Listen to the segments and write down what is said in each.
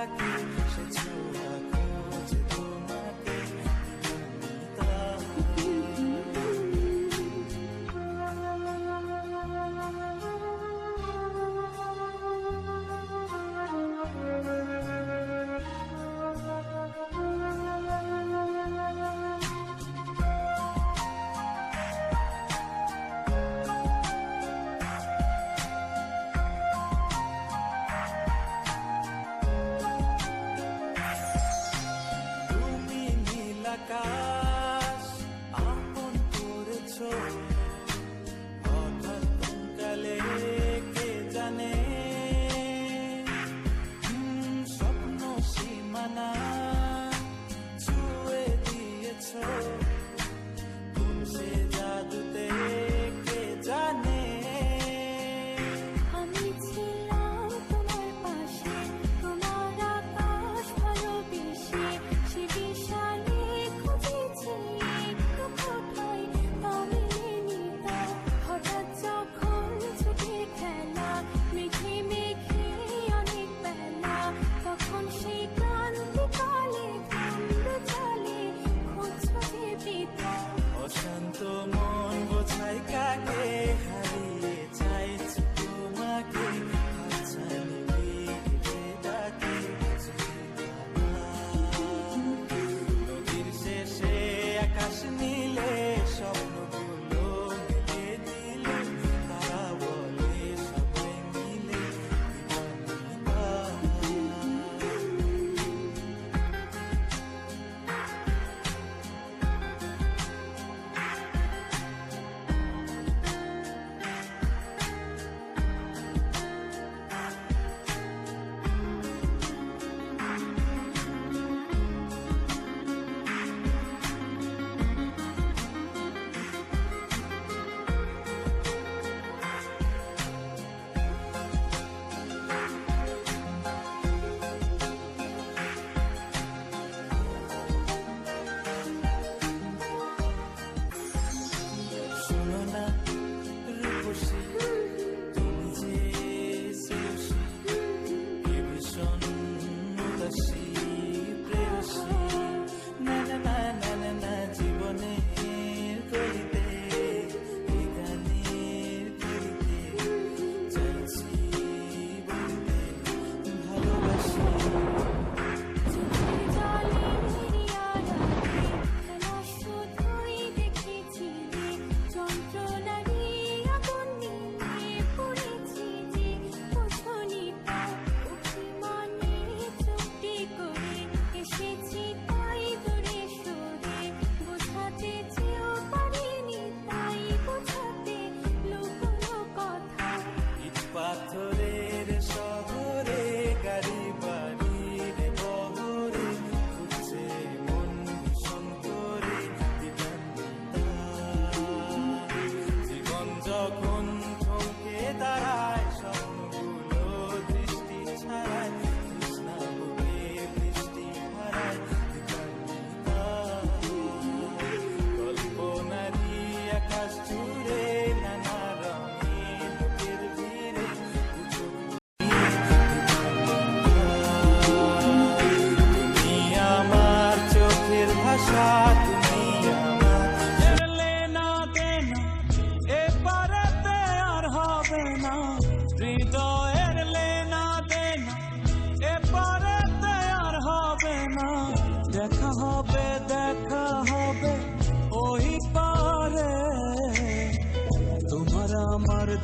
থাকি সে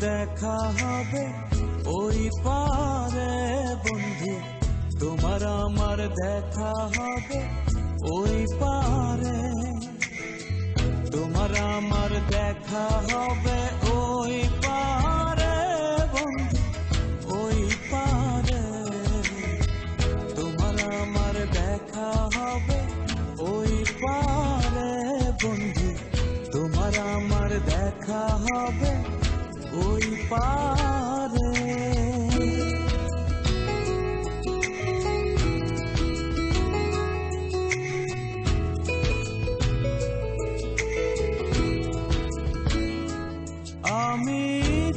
দেখা হবে ওই পারে বন্ধু। তোমার আমার দেখা হবে ওই পারে। তোমার আমার দেখা হবে আমি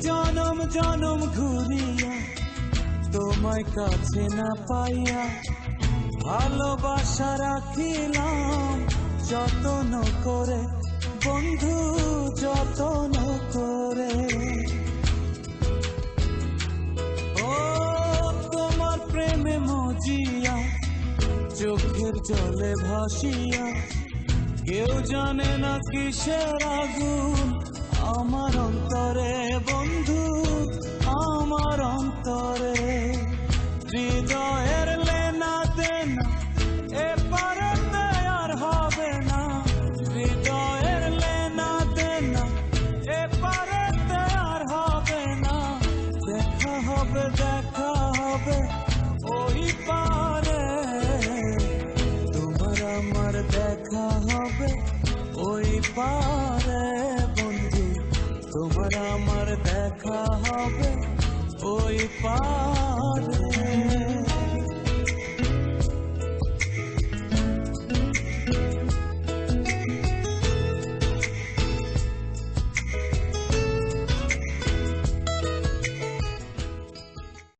জনম জনম ঘুরিয়া তোমায় কাছে না পাইয়া ভালোবাসা রাখিলাম যত্ন করে বন্ধু। জলে ভাসিয়া, কেউ জানে না কিসের আগুন। আমার অন্তরে বন্ধু, আমার অন্তরে। হৃদয়ের লেনা দেনা পারে বন্ধু তোমার আমার দেখা হবে। ওই পা